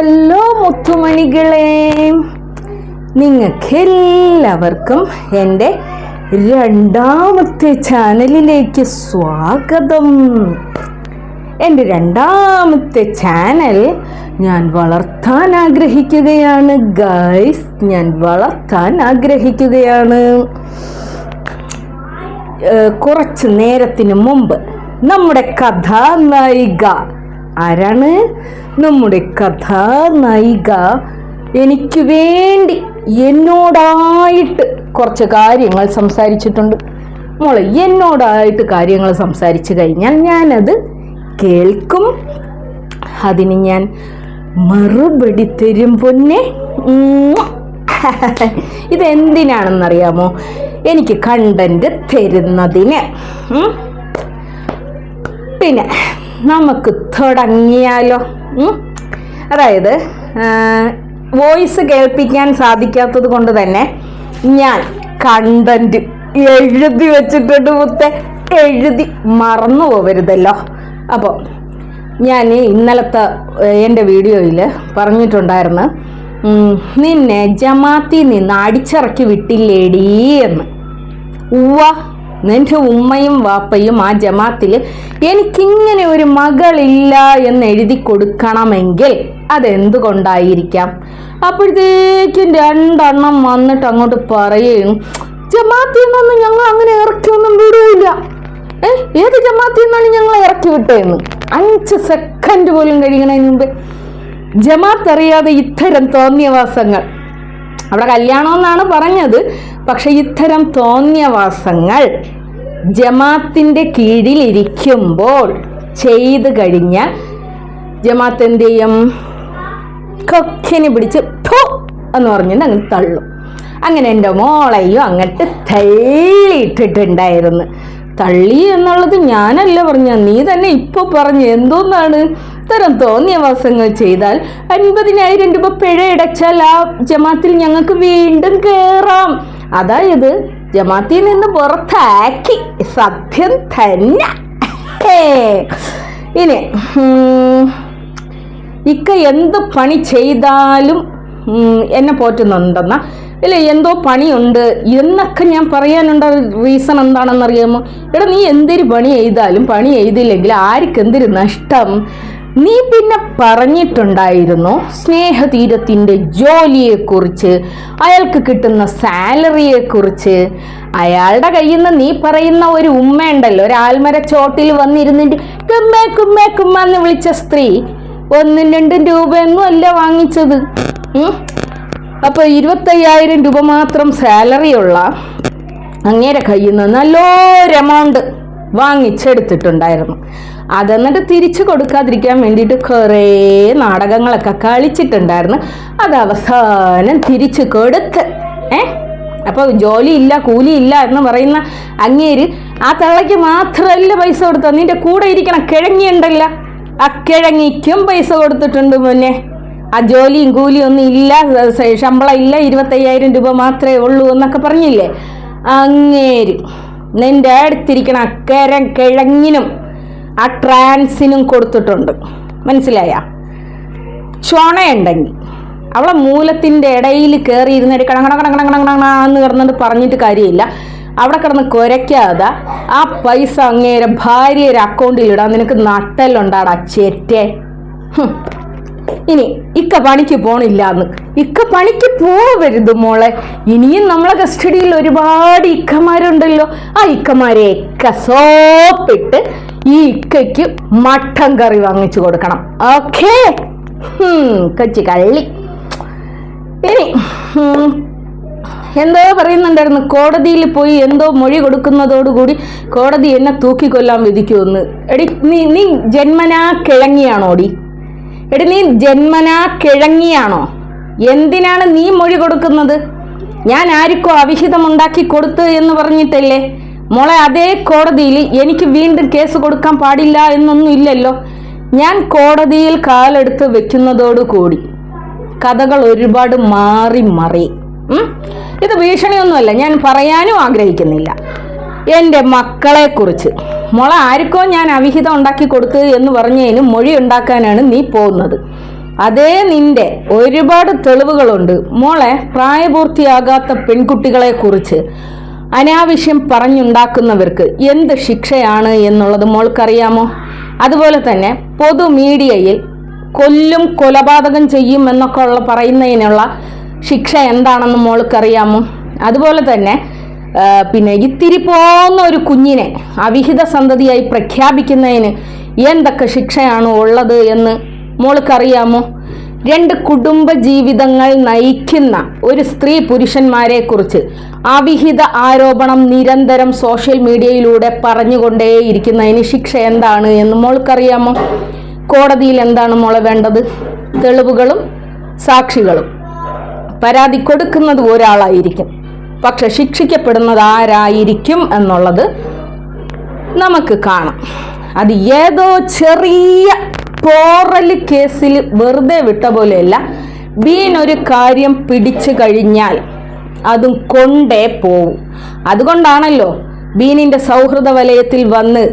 Hello മുത്തുമണികളെ. നിങ്ങൾക്കെല്ലാവർക്കും എന്റെ രണ്ടാമത്തെ ചാനലിലേക്ക് സ്വാഗതം. എന്റെ രണ്ടാമത്തെ ചാനൽ ഞാൻ വളർത്താൻ ആഗ്രഹിക്കുകയാണ്. ഗൈസ് ഞാൻ വളർത്താൻ ആഗ്രഹിക്കുകയാണ്. കുറച്ച് നേരത്തിന് മുമ്പ് നമ്മുടെ കഥാനായിക ആരാണ്? നമ്മുടെ കഥാനായിക എനിക്ക് വേണ്ടി എന്നോടായിട്ട് കുറച്ച് കാര്യങ്ങൾ സംസാരിച്ചിട്ടുണ്ട്. മോളെ എന്നോടായിട്ട് കാര്യങ്ങൾ സംസാരിച്ചു കഴിഞ്ഞാൽ ഞാനത് കേൾക്കും. അതിന് ഞാൻ മറുപടി തരും പൊന്നെ. ഇതെന്തിനാണെന്നറിയാമോ? എനിക്ക് കണ്ടന്റ് തരുന്നതിന്. പിന്നെ നമുക്ക് തുടങ്ങിയാലോ. അതായത് വോയിസ് കേൾപ്പിക്കാൻ സാധിക്കാത്തത് കൊണ്ട് തന്നെ ഞാൻ കണ്ടന്റ് എഴുതി വെച്ചിട്ടുണ്ട് മുത്തെ. എഴുതി മറന്നു പോവരുതല്ലോ. അപ്പോൾ ഞാൻ ഇന്നലത്തെ എന്റെ വീഡിയോയിൽ പറഞ്ഞിട്ടുണ്ടായിരുന്നു നിന്നെ ജമാത്തിൽ നിന്ന് അടിച്ചിറക്കി വിട്ടില്ലേടീ എന്ന്. ഉവ്വ. നിന്റെ ഉമ്മയും വാപ്പയും ആ ജമാത്തിൽ എനിക്കിങ്ങനെ ഒരു മകളില്ല എന്ന് എഴുതി കൊടുക്കണമെങ്കിൽ അതെന്തുകൊണ്ടായിരിക്കാം? അപ്പോഴത്തേക്കും രണ്ടെണ്ണം വന്നിട്ട് അങ്ങോട്ട് പറയുകയും ജമാത്തിൽ നിന്നൊന്നും ഞങ്ങൾ അങ്ങനെ ഇറക്കിയൊന്നും വിടൂല. ഏ ഏത് ജമാത്തിൽ നിന്നാണ് ഞങ്ങൾ ഇറക്കി വിട്ടതെന്ന് അഞ്ച് സെക്കൻഡ് പോലും കഴിയണതിന് മുമ്പ്. ജമാത്ത് അറിയാതെ ഇത്തരം തോന്നിയവാസങ്ങൾ. അവിടെ കല്യാണം എന്നാണ് പറഞ്ഞത്. പക്ഷെ ഇത്തരം തോന്നിയവാസങ്ങൾ ജമാത്തിന്റെ കീഴിലിരിക്കുമ്പോൾ ചെയ്ത് കഴിഞ്ഞാൽ ജമാത്ത് എന്ത് ചെയ്യും കൊക്കിനെ പിടിച്ച് ഫോ എന്ന് പറഞ്ഞിട്ട് അങ്ങ് തള്ളും. അങ്ങനെ എന്റെ മോളെയും അങ്ങോട്ട് തള്ളിയിട്ടിട്ടുണ്ടായിരുന്നു. തള്ളി എന്നുള്ളത് ഞാനല്ല പറഞ്ഞ നീ തന്നെ ഇപ്പോൾ പറഞ്ഞു എന്തോന്നാണ്? ഇത്തരം തോന്നിയ വാസങ്ങൾ ചെയ്താൽ അൻപതിനായിരം രൂപ പിഴ അടച്ചാൽ ആ ജമാത്തിൽ ഞങ്ങൾക്ക് വീണ്ടും കയറാം അതായത് ജമാത്തിൽ നിന്ന് പുറത്താക്കി. സത്യം തന്നെ. ഇനി ഇക്ക എന്ത് പണി ചെയ്താലും എന്നെ പോറ്റുന്നുണ്ടെന്ന ഇല്ല എന്തോ പണിയുണ്ട്. എന്നൊക്കെ ഞാൻ പറയാനുണ്ട? റീസൺ എന്താണെന്നറിയാമോ? എടാ നീ എന്തൊരു പണി ചെയ്താലും പണി ചെയ്തില്ലെങ്കിൽ ആർക്ക് എന്തൊരു നഷ്ടം? നീ പിന്നെ പറഞ്ഞിട്ടുണ്ടായിരുന്നു സ്നേഹതീരത്തിന്റെ ജോലിയെക്കുറിച്ച് അയാൾക്ക് കിട്ടുന്ന സാലറിയെക്കുറിച്ച്. അയാളുടെ കയ്യിൽ നിന്ന് നീ പറയുന്ന ഒരു ഉമ്മയുണ്ടല്ലോ ഒരു ആൽമര ചോട്ടിൽ വന്നിരുന്നിട്ട് കുമ്മേ കുമ്മേ കുമ്മ എന്ന് വിളിച്ച സ്ത്രീ. ഒന്നും രണ്ടും രൂപയൊന്നും അല്ല വാങ്ങിച്ചത്. അപ്പോൾ ഇരുപത്തയ്യായിരം രൂപ മാത്രം സാലറിയുള്ള അങ്ങേരെ കയ്യിൽ നിന്ന് നല്ലൊരു എമൗണ്ട് വാങ്ങിച്ചെടുത്തിട്ടുണ്ടായിരുന്നു. അതെന്നിട്ട് തിരിച്ചു കൊടുക്കാതിരിക്കാൻ വേണ്ടിയിട്ട് കുറേ നാടകങ്ങളൊക്കെ കളിച്ചിട്ടുണ്ടായിരുന്നു. അത് അവസാനം തിരിച്ചു കൊടുത്ത് ഏ? അപ്പോൾ ജോലിയില്ല കൂലിയില്ല എന്ന് പറയുന്ന അങ്ങേര് ആ തള്ളയ്ക്ക് മാത്രമല്ല പൈസ കൊടുത്തത്. നിന്റെ കൂടെ ഇരിക്കണം കിഴങ്ങിയുണ്ടല്ല. ആ കിഴങ്ങിക്കും പൈസ കൊടുത്തിട്ടുണ്ട് മുന്നേ ആ ജോലിയും കൂലിയും ഒന്നും ഇല്ല ശമ്പളം ഇല്ല ഇരുപത്തയ്യായിരം രൂപ മാത്രമേ ഉള്ളൂ എന്നൊക്കെ പറഞ്ഞില്ലേ? അങ്ങേര് നിന്റെ അടുത്തിരിക്കണ അക്കര കിഴങ്ങിനും ആ ട്രാൻസിനും കൊടുത്തിട്ടുണ്ട്. മനസ്സിലായ? ചുണയുണ്ടെങ്കിൽ അവളെ മൂലത്തിന്റെ ഇടയിൽ കയറി ഇരുന്നിട്ട് കണങ്ങണ കണങ്ങണ കണങ്ങണ എന്ന് കിടന്നിട്ട് പറഞ്ഞിട്ട് കാര്യമില്ല. അവിടെ കിടന്ന് കുരയ്ക്കാതെ ആ പൈസ അങ്ങേരെ ഭാര്യയുടെ അക്കൗണ്ടിൽ ഇടാൻ നിനക്ക് നട്ടലുണ്ടാടാ ചേറ്റേ. ഇനി ഇക്ക പണിക്ക് പോണില്ല എന്ന് ഇക്ക പണിക്ക് പോവരുത് മോളെ. ഇനിയും നമ്മളെ കസ്റ്റഡിയിൽ ഒരുപാട് ഇക്കമാരുണ്ടല്ലോ. ആ ഇക്കമാരെയൊക്കെ സോപ്പിട്ട് ഈ ഇക്കയ്ക്ക് മട്ടൻ കറി വാങ്ങിച്ചു കൊടുക്കണം. ഓക്കേ? കച്ചി കള്ളി. ഇനി എന്തോ പറയുന്നുണ്ടായിരുന്നു. കോടതിയിൽ പോയി എന്തോ മൊഴി കൊടുക്കുന്നതോടുകൂടി കോടതി എന്നെ തൂക്കിക്കൊല്ലാൻ വിധിക്കുമെന്ന്. എടി നീ നീ ജന്മനാ കിഴങ്ങിയാണോടി? എടി നീ ജന്മനാ കിഴങ്ങിയാണോ? എന്തിനാണ് നീ മൊഴി കൊടുക്കുന്നത്? ഞാൻ ആർക്കോ അവിഹിതമുണ്ടാക്കി കൊടുത്ത് എന്ന് പറഞ്ഞിട്ടല്ലേ? മോളെ അതേ കോടതിയിൽ എനിക്ക് വീണ്ടും കേസ് കൊടുക്കാൻ പാടില്ല എന്നൊന്നും ഇല്ലല്ലോ. ഞാൻ കോടതിയിൽ കാലെടുത്ത് വെക്കുന്നതോടുകൂടി കഥകൾ ഒരുപാട് മാറി മറി. ഇത് ഭീഷണിയൊന്നുമല്ല. ഞാൻ പറയാനും ആഗ്രഹിക്കുന്നില്ല. എന്റെ മക്കളെക്കുറിച്ച്. മോളെ ആർക്കോ ഞാൻ അവിഹിതം ഉണ്ടാക്കി കൊടുത്ത് എന്ന് പറഞ്ഞതിന് മൊഴി ഉണ്ടാക്കാനാണ് നീ പോകുന്നത്. അതേ നിന്റെ ഒരുപാട് തെളിവുകളുണ്ട്. മോളെ പ്രായപൂർത്തിയാകാത്ത പെൺകുട്ടികളെ കുറിച്ച് അനാവശ്യം പറഞ്ഞുണ്ടാക്കുന്നവർക്ക് എന്ത് ശിക്ഷയാണ് എന്നുള്ളത് മോൾക്കറിയാമോ? അതുപോലെ തന്നെ പൊതു മീഡിയയിൽ കൊല്ലും കൊലപാതകം ചെയ്യും എന്നൊക്കെ ഉള്ള പറയുന്നതിനുള്ള ശിക്ഷ എന്താണെന്ന് മോൾക്കറിയാമോ? അതുപോലെ തന്നെ പിന്നെ ഇത്തിരി പോന്ന ഒരു കുഞ്ഞിനെ അവിഹിത സന്തതിയായി പ്രഖ്യാപിക്കുന്നതിന് എന്തൊക്കെ ശിക്ഷയാണ് ഉള്ളത് എന്ന് മോൾക്കറിയാമോ? രണ്ട് കുടുംബ ജീവിതങ്ങൾ നയിക്കുന്ന ഒരു സ്ത്രീ പുരുഷന്മാരെ കുറിച്ച് അവിഹിത ആരോപണം നിരന്തരം സോഷ്യൽ മീഡിയയിലൂടെ പറഞ്ഞുകൊണ്ടേയിരിക്കുന്നതിന് ശിക്ഷ എന്താണ് എന്ന് മോൾക്കറിയാമോ? കോടതിയിൽ എന്താണ് മോളെ വേണ്ടത്? തെളിവുകളും സാക്ഷികളും പരാതി കൊടുക്കുന്നത് ഒരാളായിരിക്കും. പക്ഷെ ശിക്ഷിക്കപ്പെടുന്നത് ആരായിരിക്കും എന്നുള്ളത് നമുക്ക് കാണാം. അത് ഏതോ ചെറിയ പോറൽ കേസിൽ വെറുതെ വിട്ട പോലെയല്ല. ബീൻ ഒരു കാര്യം പിടിച്ചു കഴിഞ്ഞാൽ അതും കൊണ്ടേ പോവും. അതുകൊണ്ടാണല്ലോ ബീനിന്റെ സൗഹൃദ വലയത്തിൽ വന്ന്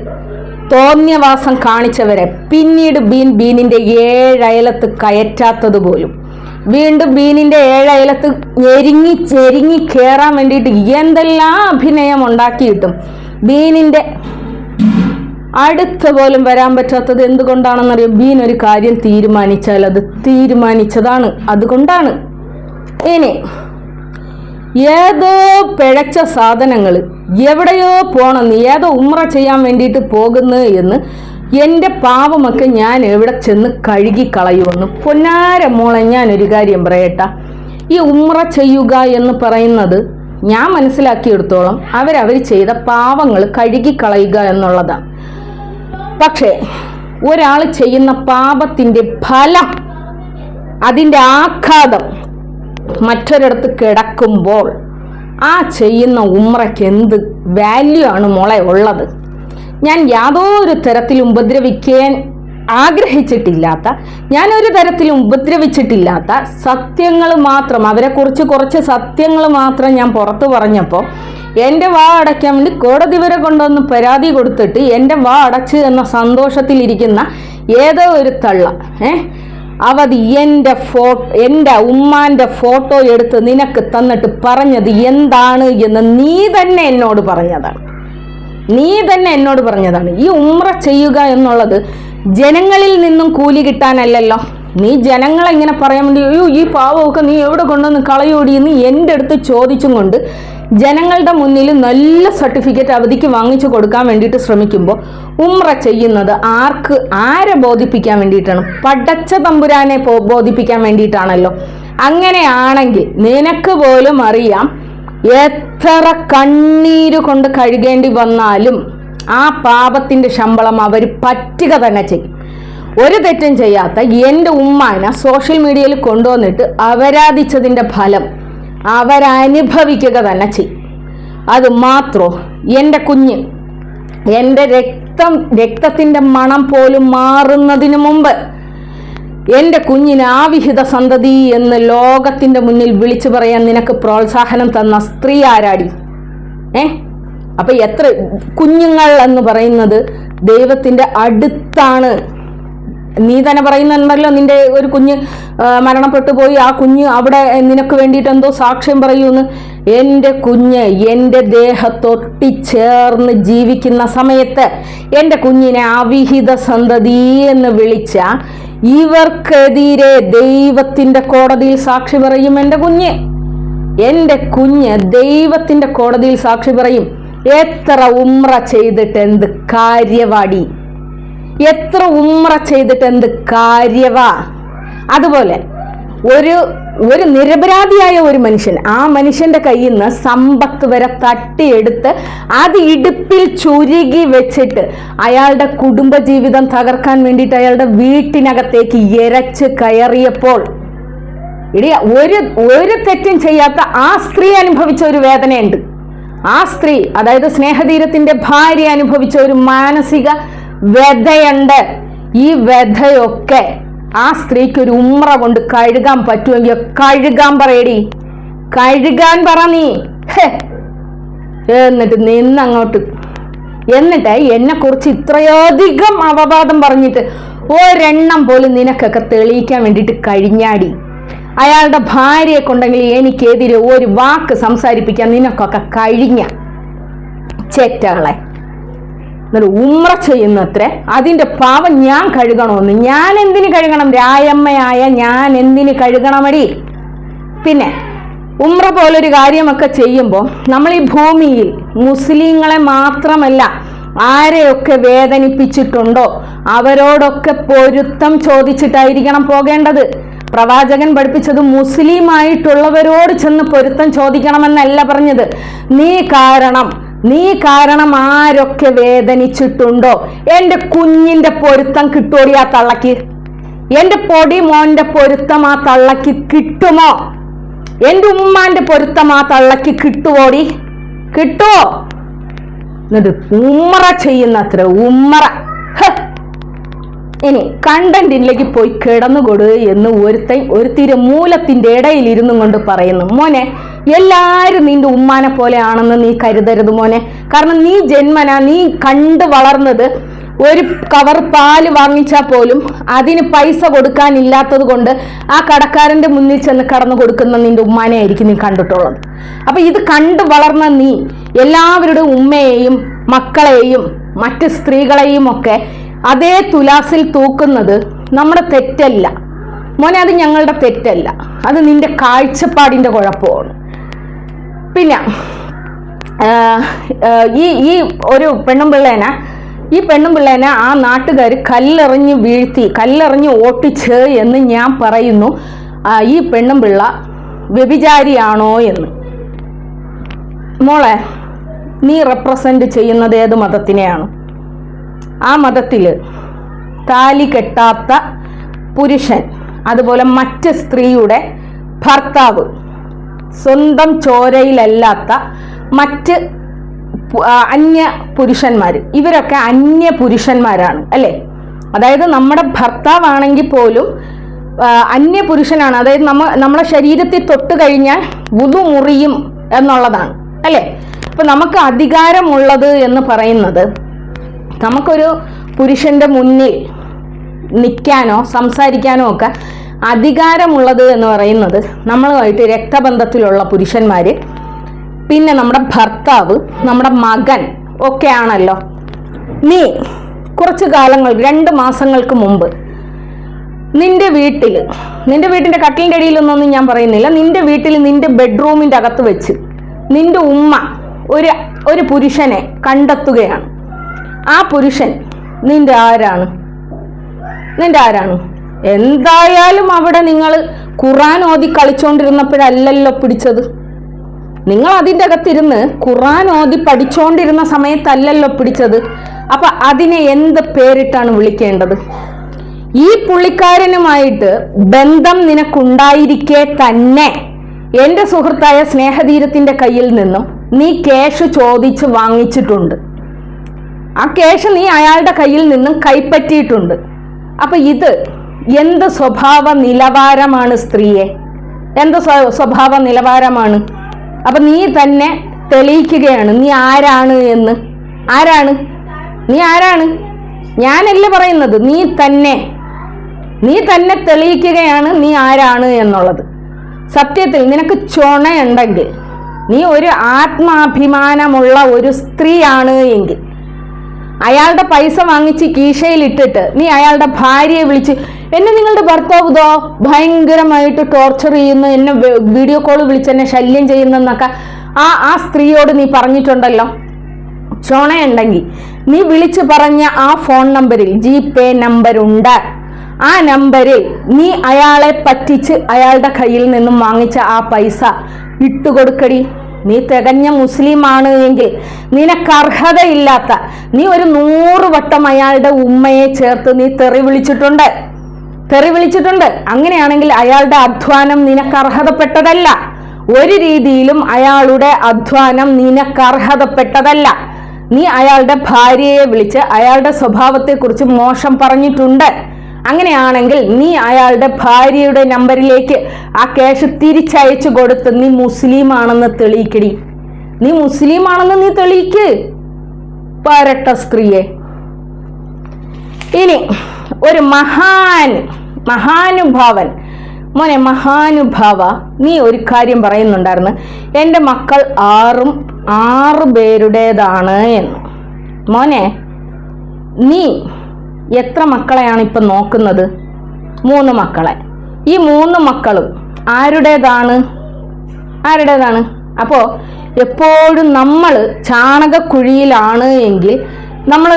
തോന്നിയവാസം കാണിച്ചവരെ പിന്നീട് ബീൻ ബീനിന്റെ ഏഴയലത്ത് കയറ്റാത്തത് പോലും വീണ്ടും ബീനിന്റെ ഏഴയലത്ത് ഞെരിങ്ങി ചെരിങ്ങി കയറാൻ വേണ്ടിയിട്ട് എന്തെല്ലാം അഭിനയം ഉണ്ടാക്കിയിട്ടും ബീനിന്റെ അടുത്ത പോലും വരാൻ പറ്റാത്തത് എന്തുകൊണ്ടാണെന്നറിയോ. ബീൻ ഒരു കാര്യം തീരുമാനിച്ചാൽ അത് തീരുമാനിച്ചതാണ്. അതുകൊണ്ടാണ്. ഇനി ഏതോ പിഴച്ച സാധനങ്ങൾ എവിടെയോ പോണെന്ന് ഏതോ ഉമ്ര ചെയ്യാൻ വേണ്ടിയിട്ട് പോകുന്നു എന്ന് എന്റെ പാവമൊക്കെ ഞാൻ എവിടെ ചെന്ന് കഴുകി കളയുമെന്ന്? പൊന്നാര മോളെ ഒരു കാര്യം പറയട്ട. ഈ ഉമ്ര ചെയ്യുക എന്ന് പറയുന്നത് ഞാൻ മനസ്സിലാക്കിയെടുത്തോളം അവരവർ ചെയ്ത പാവങ്ങൾ കഴുകി കളയുക എന്നുള്ളതാണ് പക്ഷേ ഒരാൾ ചെയ്യുന്ന പാപത്തിന്റെ ഫലം അതിന്റെ ആഘാതം മറ്റൊരിടത്ത് കിടക്കുമ്പോൾ ആ ചെയ്യുന്ന ഉമ്രയ്ക്ക് എന്ത് വാല്യൂ ആണ് മോളെ ഉള്ളത്? ഞാൻ യാതൊരു തരത്തിലും ഉപദ്രവിക്കാൻ ആഗ്രഹിച്ചിട്ടില്ലാത്ത ഞാൻ ഒരു തരത്തിലും ഉപദ്രവിച്ചിട്ടില്ലാത്ത സത്യങ്ങൾ മാത്രം അവരെക്കുറിച്ച് കുറച്ച് സത്യങ്ങൾ മാത്രം ഞാൻ പുറത്തു പറഞ്ഞപ്പോൾ എന്റെ വാ അടയ്ക്കാൻ വേണ്ടി കോടതി വരെ കൊണ്ടുവന്ന് പരാതി കൊടുത്തിട്ട് എന്റെ വാ അടച്ച് എന്ന സന്തോഷത്തിലിരിക്കുന്ന ഏതോ ഒരു തള്ള ഏ? അവത് എന്റെ ഫോ എന്റെ ഉമ്മാന്റെ ഫോട്ടോ എടുത്ത് നിനക്ക് തന്നിട്ട് പറഞ്ഞത് എന്താണ് എന്ന് നീ തന്നെ എന്നോട് പറഞ്ഞതാണ്. നീ തന്നെ എന്നോട് പറഞ്ഞതാണ് ഈ ഉമ്ര ചെയ്യുക എന്നുള്ളത് ജനങ്ങളിൽ നിന്നും കൂലി കിട്ടാനല്ലല്ലോ. നീ ജനങ്ങളെ ഇങ്ങനെ പറയാൻ വേണ്ടി അയ്യോ ഈ പാവമൊക്കെ നീ എവിടെ കൊണ്ടുവന്ന് കളയോടി? എന്ന് എന്റെ അടുത്ത് ചോദിച്ചും കൊണ്ട് ജനങ്ങളുടെ മുന്നിൽ നല്ല സർട്ടിഫിക്കറ്റ് അവധിക്ക് വാങ്ങിച്ചു കൊടുക്കാൻ വേണ്ടിയിട്ട് ശ്രമിക്കുമ്പോൾ ഉമ്ര ചെയ്യുന്നത് ആർക്ക് ആരെ ബോധിപ്പിക്കാൻ വേണ്ടിയിട്ടാണ്? പടച്ച തമ്പുരാനെ ബോധിപ്പിക്കാൻ വേണ്ടിയിട്ടാണല്ലോ. അങ്ങനെയാണെങ്കിൽ നിനക്ക് പോലും അറിയാം എത്ര കണ്ണീര് കൊണ്ട് കഴുകേണ്ടി വന്നാലും ആ പാപത്തിന്റെ ശമ്പളം അവർ പറ്റുക തന്നെ ചെയ്യും. ഒരു തെറ്റും ചെയ്യാത്ത എന്റെ ഉമ്മാനെ സോഷ്യൽ മീഡിയയിൽ കൊണ്ടുവന്നിട്ട് അപരാധിച്ചതിന്റെ ഫലം അവരനുഭവിക്കുക തന്നെ ചെയ്യും. അത് മാത്രോ? എന്റെ കുഞ്ഞ് എന്റെ രക്തം രക്തത്തിന്റെ മണം പോലും മാറുന്നതിന് മുമ്പ് എന്റെ കുഞ്ഞിന് ആവിഹിത സന്തതി എന്ന് ലോകത്തിന്റെ മുന്നിൽ വിളിച്ചു പറയാൻ നിനക്ക് പ്രോത്സാഹനം തന്ന സ്ത്രീ ആരാടി? ഏ? അപ്പൊ എത്ര കുഞ്ഞുങ്ങൾ എന്ന് പറയുന്നത് ദൈവത്തിന്റെ അടുത്താണ്. നീ തന്നെ പറയുന്നുണ്ടല്ലോ നിന്റെ ഒരു കുഞ്ഞ് മരണപ്പെട്ടു പോയി ആ കുഞ്ഞ് അവിടെ നിനക്ക് വേണ്ടിയിട്ട് എന്തോ സാക്ഷ്യം പറയൂന്ന് എന്റെ കുഞ്ഞ് എന്റെ ദേഹത്തൊട്ടിച്ചേർന്ന് ജീവിക്കുന്ന സമയത്ത് എന്റെ കുഞ്ഞിനെ അവിഹിത സന്തതി എന്ന് വിളിച്ച ഇവർക്കെതിരെ ദൈവത്തിന്റെ കോടതിയിൽ സാക്ഷി പറയും എന്റെ കുഞ്ഞ്. എന്റെ കുഞ്ഞ് ദൈവത്തിന്റെ കോടതിയിൽ സാക്ഷി പറയും. എത്ര ഉമ്ര ചെയ്തിട്ട് എന്ത് കാര്യവാടി? എത്ര ഉമ്ര ചെയ്തിട്ട് എന്ത് കാര്യവാ? അതുപോലെ ഒരു ഒരു നിരപരാധിയായ ഒരു മനുഷ്യൻ ആ മനുഷ്യന്റെ കയ്യിൽ നിന്ന് സമ്പത്ത് വരെ തട്ടിയെടുത്ത് അത് ഇടുപ്പിൽ ചുരുകി വെച്ചിട്ട് അയാളുടെ കുടുംബജീവിതം തകർക്കാൻ വേണ്ടിയിട്ട് അയാളുടെ വീട്ടിനകത്തേക്ക് ഇരച്ച് കയറിയപ്പോൾ ഇടി ഒരു ഒരു തെറ്റും ചെയ്യാത്ത ആ സ്ത്രീ അനുഭവിച്ച ഒരു വേദനയുണ്ട്. ആ സ്ത്രീ അതായത് സ്നേഹധീരത്തിന്റെ ഭാര്യ അനുഭവിച്ച ഒരു മാനസിക വ്യഥയുണ്ട്. ഈ വ്യഥയൊക്കെ ആ സ്ത്രീക്ക് ഒരു ഉമ്ര കൊണ്ട് കഴുകാൻ പറ്റുമെങ്കിൽ കഴുകാൻ പറയടി. കഴുകാൻ പറ നീ. എന്നിട്ട് നിന്നങ്ങോട്ട് എന്നിട്ട് എന്നെ കുറിച്ച് ഇത്രയധികം അവവാദം പറഞ്ഞിട്ട് ഒരെണ്ണം പോലും നിനക്കൊക്കെ തെളിയിക്കാൻ വേണ്ടിയിട്ട് കഴിഞ്ഞാടി. അയാളുടെ ഭാര്യയെ കൊണ്ടെങ്കിൽ എനിക്കെതിരെ ഒരു വാക്ക് സംസാരിപ്പിക്കാൻ നിനക്കൊക്കെ കഴിഞ്ഞ. ചേറ്റകളെ. എന്നിട്ട് ഉമ്ര ചെയ്യുന്നത്രേ അതിന്റെ പാവം ഞാൻ കഴുകണമെന്ന്. ഞാൻ എന്തിന് കഴുകണം? രായമ്മയായ ഞാൻ എന്തിന് കഴുകണമടി? പിന്നെ ഉമ്ര പോലൊരു കാര്യമൊക്കെ ചെയ്യുമ്പോൾ നമ്മൾ ഈ ഭൂമിയിൽ മുസ്ലിങ്ങളെ മാത്രമല്ല ആരെയൊക്കെ വേദനിപ്പിച്ചിട്ടുണ്ടോ അവരോടൊക്കെ പൊരുത്തം ചോദിച്ചിട്ടായിരിക്കണം പോകേണ്ടത്. പ്രവാചകൻ പഠിപ്പിച്ചത് മുസ്ലിമായിട്ടുള്ളവരോട് ചെന്ന് പൊരുത്തം ചോദിക്കണമെന്നല്ല പറഞ്ഞത്. നീ കാരണം നീ കാരണം ആരൊക്കെ വേദനിച്ചിട്ടുണ്ടോ? എന്റെ കുഞ്ഞിന്റെ പൊരുത്തം കിട്ടോടി ആ തള്ളക്ക് എന്റെ പൊടി മോന്റെ പൊരുത്തം ആ തള്ളക്ക് കിട്ടുമോ? എന്റെ ഉമ്മാന്റെ പൊരുത്തം ആ തള്ളക്ക് കിട്ടുവോടി? കിട്ടുമോ എന്നിട്ട് ഉമ്മറ ചെയ്യുന്നത്ര ഉമ്മറ. ഇനി കണ്ടന്റിലേക്ക് പോയി കിടന്നുകൊടു എന്ന് ഒരുത്തൻ ഒരു തിരുമൂലത്തിന്റെ ഇടയിൽ ഇരുന്നും കൊണ്ട് പറയുന്നു. മോനെ എല്ലാരും നിന്റെ ഉമ്മാനെ പോലെയാണെന്ന് നീ കരുതരുത് മോനെ. കാരണം നീ ജന്മന നീ കണ്ട് വളർന്നത് ഒരു കവർ പാൽ വാങ്ങിച്ചാൽ പോലും അതിന് പൈസ കൊടുക്കാനില്ലാത്തത് കൊണ്ട് ആ കടക്കാരന്റെ മുന്നിൽ ചെന്ന് കടന്നു കൊടുക്കുന്ന നിന്റെ ഉമ്മാനെ ആയിരിക്കും നീ കണ്ടിട്ടുള്ളത്. അപ്പൊ ഇത് കണ്ടു വളർന്ന നീ എല്ലാവരുടെ ഉമ്മയെയും മക്കളെയും മറ്റ് സ്ത്രീകളെയും ഒക്കെ അതേ തുലാസിൽ തൂക്കുന്നത് നമ്മുടെ തെറ്റല്ല. മോനെ അത് ഞങ്ങളുടെ തെറ്റല്ല. അത് നിന്റെ കാഴ്ചപ്പാടിന്റെ കുഴപ്പമാണ്. പിന്നെ ഈ ഈ ഒരു പെണ്ണും പിള്ളേനെ ഈ പെണ്ണും പിള്ളേനെ ആ നാട്ടുകാർ കല്ലെറിഞ്ഞ് വീഴ്ത്തി കല്ലെറിഞ്ഞ് ഓട്ടിച്ച് എന്ന് ഞാൻ പറയുന്നു. ഈ പെണ്ണും പിള്ള വ്യഭിചാരിയാണോ എന്ന്. മോളെ നീ റെപ്രസെന്റ് ചെയ്യുന്നത് ഏത് മതത്തിനെയാണ്? ആ മതത്തിൽ താലി കെട്ടാത്ത പുരുഷൻ അതുപോലെ മറ്റ് സ്ത്രീയുടെ ഭർത്താവ് സ്വന്തം ചോരയിലല്ലാത്ത മറ്റ് അന്യ പുരുഷന്മാർ ഇവരൊക്കെ അന്യ പുരുഷന്മാരാണ് അല്ലേ? അതായത് നമ്മുടെ ഭർത്താവാണെങ്കിൽ പോലും അന്യ പുരുഷനാണ്. അതായത് നമ്മ നമ്മുടെ ശരീരത്തിൽ തൊട്ട് കഴിഞ്ഞാൽ വുതു മുറിയും എന്നുള്ളതാണ് അല്ലേ? അപ്പം നമുക്ക് അധികാരമുള്ളത് എന്ന് പറയുന്നത് നമുക്കൊരു പുരുഷന്റെ മുന്നിൽ നിൽക്കാനോ സംസാരിക്കാനോ ഒക്കെ അധികാരമുള്ളത് എന്ന് പറയുന്നത് നമ്മളുമായിട്ട് രക്തബന്ധത്തിലുള്ള പുരുഷന്മാർ പിന്നെ നമ്മുടെ ഭർത്താവ് നമ്മുടെ മകൻ ഒക്കെ ആണല്ലോ നീ കുറച്ച് കാലങ്ങൾ രണ്ട് മാസങ്ങൾക്ക് മുമ്പ് നിന്റെ വീട്ടിൽ നിന്റെ വീട്ടിന്റെ കട്ടിലിന്റെ അടിയിലൊന്നൊന്നും ഞാൻ പറയുന്നില്ല നിന്റെ വീട്ടിൽ നിന്റെ ബെഡ്റൂമിന്റെ അകത്ത് വെച്ച് നിന്റെ ഉമ്മ ഒരു ഒരു പുരുഷനെ കണ്ടെത്തുകയാണ്. ആ പുരുഷൻ നിന്റെ ആരാണ്? നിന്റെ ആരാണ്? എന്തായാലും അവിടെ നിങ്ങൾ ഖുറാൻ ഓതി കളിച്ചോണ്ടിരുന്നപ്പോഴല്ലല്ലോ പിടിച്ചത്? നിങ്ങൾ അതിന്റെ അകത്തിരുന്ന് ഖുറാൻ ഓതി പഠിച്ചോണ്ടിരുന്ന സമയത്തല്ലല്ലോ പിടിച്ചത്? അപ്പൊ അതിനെ എന്ത് പേരിട്ടാണ് വിളിക്കേണ്ടത്? ഈ പുള്ളിക്കാരനുമായിട്ട് ബന്ധം നിനക്കുണ്ടായിരിക്കെ തന്നെ. എന്റെ സുഹൃത്തായ സ്നേഹധീരത്തിന്റെ കയ്യിൽ നിന്നും നീ ക്യാഷ് ചോദിച്ച് വാങ്ങിച്ചിട്ടുണ്ട്. ആ ക്യാഷ് നീ അയാളുടെ കയ്യിൽ നിന്നും കൈപ്പറ്റിയിട്ടുണ്ട്. അപ്പൊ ഇത് എന്ത് സ്വഭാവ നിലവാരമാണ് സ്ത്രീയെ? എന്ത് സ്വഭാവ നിലവാരമാണ്? അപ്പൊ നീ തന്നെ തെളിയിക്കുകയാണ് നീ ആരാണ് എന്ന്? ആരാണ്? നീ ആരാണ്? ഞാനല്ല പറയുന്നത് നീ തന്നെ. നീ തന്നെ തെളിയിക്കുകയാണ് നീ ആരാണ് എന്നുള്ളത്. സത്യത്തിൽ നിനക്ക് ചുണയുണ്ടെങ്കിൽ നീ ഒരു ആത്മാഭിമാനമുള്ള ഒരു സ്ത്രീയാണ് എങ്കിൽ അയാളുടെ പൈസ വാങ്ങിച്ച് കീശയിൽ ഇട്ടിട്ട് നീ അയാളുടെ ഭാര്യയെ വിളിച്ച് എന്നെ നിങ്ങളുടെ ഭർത്താവ് ഇതോ ഭയങ്കരമായിട്ട് ടോർച്ചർ ചെയ്യുന്നു എന്നെ വീഡിയോ കോൾ വിളിച്ച് എന്നെ ശല്യം ചെയ്യുന്നെന്നൊക്കെ ആ ആ സ്ത്രീയോട് നീ പറഞ്ഞിട്ടുണ്ടല്ലോ? ചുണയുണ്ടെങ്കിൽ നീ വിളിച്ചു പറഞ്ഞ ആ ഫോൺ നമ്പറിൽ ജി പേ നമ്പറുണ്ട് ആ നമ്പറിൽ നീ അയാളെ പറ്റിച്ച് അയാളുടെ കയ്യിൽ നിന്നും വാങ്ങിച്ച ആ പൈസ ഇട്ടുകൊടുക്കടി. നീ തികഞ്ഞ മുസ്ലിമാണ് എങ്കിൽ നിനക്ക് അർഹതയില്ലാത്ത നീ ഒരു നൂറ് വട്ടം അയാളുടെ ഉമ്മയെ ചേർത്ത് നീ തെറി വിളിച്ചിട്ടുണ്ട്. തെറി വിളിച്ചിട്ടുണ്ട്. അങ്ങനെയാണെങ്കിൽ അയാളുടെ അധ്വാനം നിനക്ക് അർഹതപ്പെട്ടതല്ല. ഒരു രീതിയിലും അയാളുടെ അധ്വാനം നിനക്ക് അർഹതപ്പെട്ടതല്ല. നീ അയാളുടെ ഭാര്യയെ വിളിച്ച് അയാളുടെ സ്വഭാവത്തെക്കുറിച്ച് മോശം പറഞ്ഞിട്ടുണ്ട്. അങ്ങനെയാണെങ്കിൽ നീ അയാളുടെ ഭാര്യയുടെ നമ്പറിലേക്ക് ആ ക്യാഷ് തിരിച്ചയച്ചു കൊടുത്ത് നീ മുസ്ലിം ആണെന്ന് തെളിയിക്കടി. നീ മുസ്ലിം ആണെന്ന് നീ തെളിയിക്ക്. പരട്ട സ്ത്രീയെ. ഇനി ഒരു മഹാൻ മഹാനുഭാവൻ. മോനെ മഹാനുഭാവ നീ ഒരു കാര്യം പറയുന്നുണ്ടായിരുന്നു. എന്റെ മക്കൾ ആറും ആറ് പേരുടേതാണ് എന്ന്. മോനെ നീ എത്ര മക്കളെയാണ് ഇപ്പം നോക്കുന്നത്? മൂന്ന് മക്കളെ. ഈ മൂന്ന് മക്കളും ആരുടേതാണ്? ആരുടേതാണ്? അപ്പോൾ എപ്പോഴും നമ്മൾ ചാണകക്കുഴിയിലാണ് എങ്കിൽ നമ്മൾ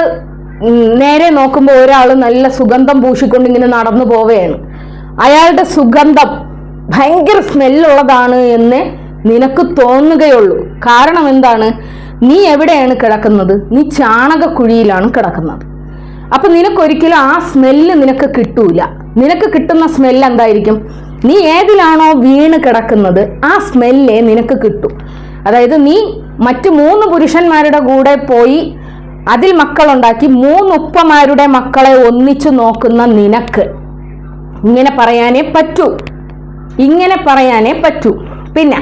നേരെ നോക്കുമ്പോൾ ഒരാൾ നല്ല സുഗന്ധം പൂശിക്കൊണ്ട് ഇങ്ങനെ നടന്നു പോവുകയാണ് അയാളുടെ സുഗന്ധം ഭയങ്കര സ്മെല്ലുള്ളതാണ് എന്ന് നിനക്ക് തോന്നുകയുള്ളൂ. കാരണം എന്താണ്? നീ എവിടെയാണ് കിടക്കുന്നത്? നീ ചാണകക്കുഴിയിലാണ് കിടക്കുന്നത്. അപ്പൊ നിനക്കൊരിക്കലും ആ സ്മെല്ല് നിനക്ക് കിട്ടൂല. നിനക്ക് കിട്ടുന്ന സ്മെല്ല് എന്തായിരിക്കും? നീ ഏതിലാണോ വീണ് കിടക്കുന്നത് ആ സ്മെല്ലേ നിനക്ക് കിട്ടും. അതായത് നീ മറ്റു മൂന്ന് പുരുഷന്മാരുടെ കൂടെ പോയി അതിൽ മക്കളുണ്ടാക്കി മൂന്നുപ്പമാരുടെ മക്കളെ ഒന്നിച്ചു നോക്കുന്ന നിനക്ക്. ഇങ്ങനെ പറയാനേ പറ്റൂ. ഇങ്ങനെ പറയാനേ പറ്റൂ. പിന്നെ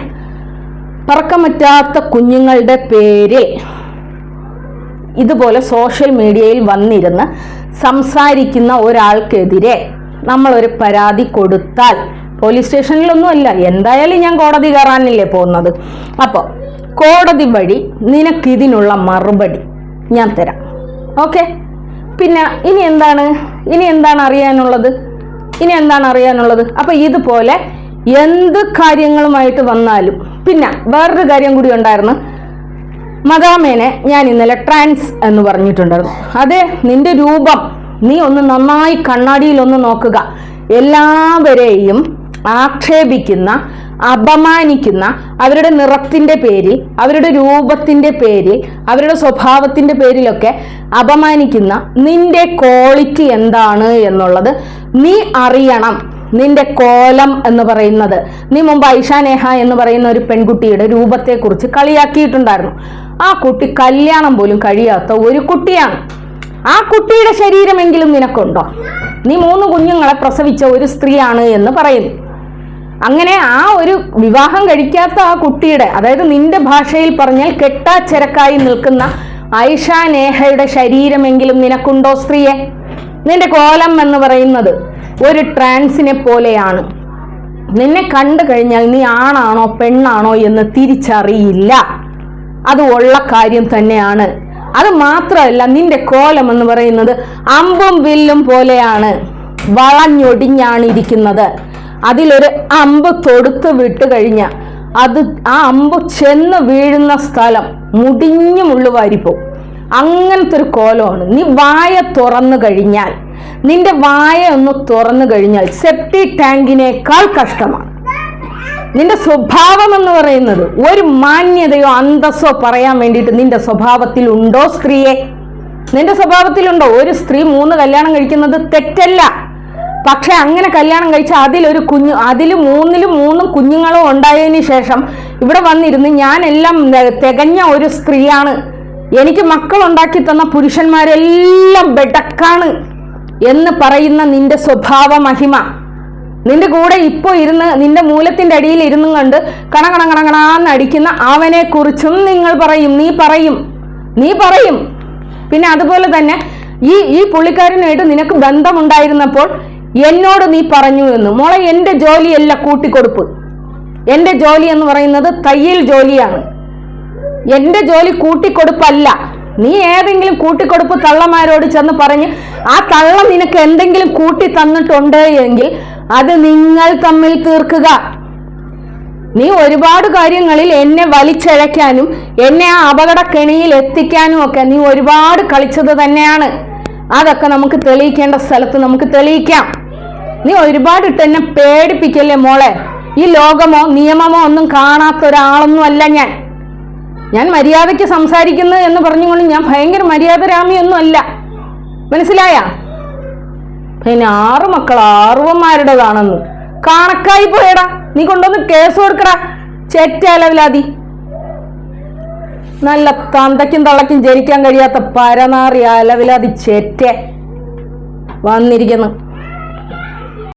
പറക്കമറ്റാത്ത കുഞ്ഞുങ്ങളുടെ പേരിൽ ഇതുപോലെ സോഷ്യൽ മീഡിയയിൽ വന്നിരുന്ന് സംസാരിക്കുന്ന ഒരാൾക്കെതിരെ നമ്മളൊരു പരാതി കൊടുത്താൽ പോലീസ് സ്റ്റേഷനിലൊന്നുമല്ല എന്തായാലും ഞാൻ കോടതി കയറാനല്ലേ പോകുന്നത്. അപ്പോൾ കോടതി വഴി നിനക്കിതിനുള്ള മറുപടി ഞാൻ തരാം. ഓക്കെ പിന്നെ ഇനി എന്താണ്? ഇനി എന്താണ് അറിയാനുള്ളത്? ഇനി എന്താണ് അറിയാനുള്ളത്? അപ്പോൾ ഇതുപോലെ എന്ത് കാര്യങ്ങളുമായിട്ട് വന്നാലും പിന്നെ വേറൊരു കാര്യം കൂടി ഉണ്ടായിരുന്നു. മദാമേനെ ഞാൻ ഇന്നലെ ട്രാൻസ് എന്ന് പറഞ്ഞിട്ടുണ്ടായിരുന്നു. അതെ നിന്റെ രൂപം നീ ഒന്ന് നന്നായി കണ്ണാടിയിൽ ഒന്ന് നോക്കുക. എല്ലാവരെയും ആക്ഷേപിക്കുന്ന അപമാനിക്കുന്ന അവരുടെ നിറത്തിന്റെ പേരിൽ അവരുടെ രൂപത്തിന്റെ പേരിൽ അവരുടെ സ്വഭാവത്തിന്റെ പേരിലൊക്കെ അപമാനിക്കുന്ന നിന്റെ ക്വാളിറ്റി എന്താണ് എന്നുള്ളത് നീ അറിയണം. നിന്റെ കോലം എന്ന് പറയുന്നത്. നീ മുമ്പ് ഐഷാനേഹ എന്ന് പറയുന്ന ഒരു പെൺകുട്ടിയുടെ രൂപത്തെക്കുറിച്ച് കളിയാക്കിയിട്ടുണ്ടായിരുന്നു. ആ കുട്ടി കല്യാണം പോലും കഴിയാത്ത ഒരു കുട്ടിയാണ്. ആ കുട്ടിയുടെ ശരീരമെങ്കിലും നിനക്കുണ്ടോ? നീ മൂന്ന് കുഞ്ഞുങ്ങളെ പ്രസവിച്ച ഒരു സ്ത്രീയാണ് എന്ന് പറയുന്നു. അങ്ങനെ ആ ഒരു വിവാഹം കഴിക്കാത്ത ആ കുട്ടിയുടെ അതായത് നിന്റെ ഭാഷയിൽ പറഞ്ഞാൽ കെട്ടാച്ചരക്കായി നിൽക്കുന്ന ഐഷ നേഹയുടെ ശരീരമെങ്കിലും നിനക്കുണ്ടോ സ്ത്രീയെ? നിന്റെ കോലം എന്ന് പറയുന്നത് ഒരു ട്രാൻസിനെ പോലെയാണ്. നിന്നെ കണ്ടു കഴിഞ്ഞാൽ നീ ആണാണോ പെണ്ണാണോ എന്ന് തിരിച്ചറിയില്ല. അത് ഉള്ള കാര്യം തന്നെയാണ്. അത് മാത്രമല്ല നിന്റെ കോലം എന്ന് പറയുന്നത് അമ്പും വില്ലും പോലെയാണ്. വളഞ്ഞൊടിഞ്ഞാണ് ഇരിക്കുന്നത് അതിലൊരു അമ്പ് തൊടുത്ത് വിട്ട് കഴിഞ്ഞ അത് ആ അമ്പ് ചെന്ന് വീഴുന്ന സ്ഥലം മുടിഞ്ഞു മുള്ളുവാരിപ്പോവും അങ്ങനത്തെ ഒരു കോലമാണ്. നീ വായ തുറന്നു കഴിഞ്ഞാൽ നിന്റെ വായ ഒന്ന് തുറന്നു കഴിഞ്ഞാൽ സെപ്റ്റി ടാങ്കിനേക്കാൾ കഷ്ടമാണ്. നിന്റെ സ്വഭാവം എന്ന് പറയുന്നത് ഒരു മാന്യതയോ അന്തസ്സോ പറയാൻ വേണ്ടിയിട്ട് നിന്റെ സ്വഭാവത്തിൽ ഉണ്ടോ സ്ത്രീയെ? നിന്റെ സ്വഭാവത്തിലുണ്ടോ ഒരു സ്ത്രീ മൂന്ന് കല്യാണം കഴിക്കുന്നത് തെറ്റല്ല. പക്ഷെ അങ്ങനെ കല്യാണം കഴിച്ച അതിലൊരു കുഞ്ഞു അതിൽ മൂന്നിലും മൂന്നും കുഞ്ഞുങ്ങളും ഉണ്ടായതിന് ശേഷം ഇവിടെ വന്നിരുന്ന് ഞാനെല്ലാം തികഞ്ഞ ഒരു സ്ത്രീയാണ്. എനിക്ക് മക്കൾ ഉണ്ടാക്കി തന്ന പുരുഷന്മാരെല്ലാം ബെടക്കാണ് എന്ന് പറയുന്ന നിന്റെ സ്വഭാവ മഹിമ. നിന്റെ കൂടെ ഇപ്പോൾ ഇരുന്ന് നിന്റെ മൂലത്തിന്റെ അടിയിൽ ഇരുന്നും കണ്ട് കണ കണ കണ കണാന്ന് അടിക്കുന്ന അവനെ കുറിച്ചും നിങ്ങൾ പറയും നീ പറയും നീ പറയും. പിന്നെ അതുപോലെ തന്നെ ഈ ഈ പുള്ളിക്കാരനായിട്ട് നിനക്ക് ബന്ധമുണ്ടായിരുന്നപ്പോൾ എന്നോട് നീ പറഞ്ഞു എന്ന്. മോളെ എന്റെ ജോലിയല്ല കൂട്ടിക്കൊടുപ്പ്. എന്റെ ജോലി എന്ന് പറയുന്നത് തയ്യൽ ജോലിയാണ്. എന്റെ ജോലി കൂട്ടിക്കൊടുപ്പല്ല. നീ ഏതെങ്കിലും കൂട്ടിക്കൊടുപ്പ് തള്ളമാരോട് ചെന്ന് പറഞ്ഞ് ആ തള്ളം നിനക്ക് എന്തെങ്കിലും കൂട്ടി തന്നിട്ടുണ്ട് എങ്കിൽ അത് നിങ്ങൾ തമ്മിൽ തീർക്കുക. നീ ഒരുപാട് കാര്യങ്ങളിൽ എന്നെ വലിച്ചഴയ്ക്കാനും എന്നെ ആ അപകട കെണിയിൽ എത്തിക്കാനും ഒക്കെ നീ ഒരുപാട് കളിച്ചത് തന്നെയാണ്. അതൊക്കെ നമുക്ക് തെളിയിക്കേണ്ട സ്ഥലത്ത് നമുക്ക് തെളിയിക്കാം. നീ ഒരുപാട് എന്നെ പേടിപ്പിക്കല്ലേ മോളെ? ഈ ലോകമോ നിയമമോ ഒന്നും കാണാത്ത ഒരാളൊന്നും അല്ല ഞാൻ. ഞാൻ മര്യാദയ്ക്ക് സംസാരിക്കുന്നു എന്ന് പറഞ്ഞുകൊണ്ട് ഞാൻ ഭയങ്കര മര്യാദരാമിയൊന്നും അല്ല മനസ്സിലായ? പിന്നെ ആറ് മക്കൾ ആറുവന്മാരുടേതാണെന്ന്. കണക്കായി പോയടാ. നീ കൊണ്ടുവന്ന് കേസ് കൊടുക്കടാ. ചെറ്റലവിലാതി. നല്ല തന്തയ്ക്കും തള്ളയ്ക്കും ജനിക്കാൻ കഴിയാത്ത പരനാറി അലവിലാതി ചേറ്റ വന്നിരിക്കുന്നു.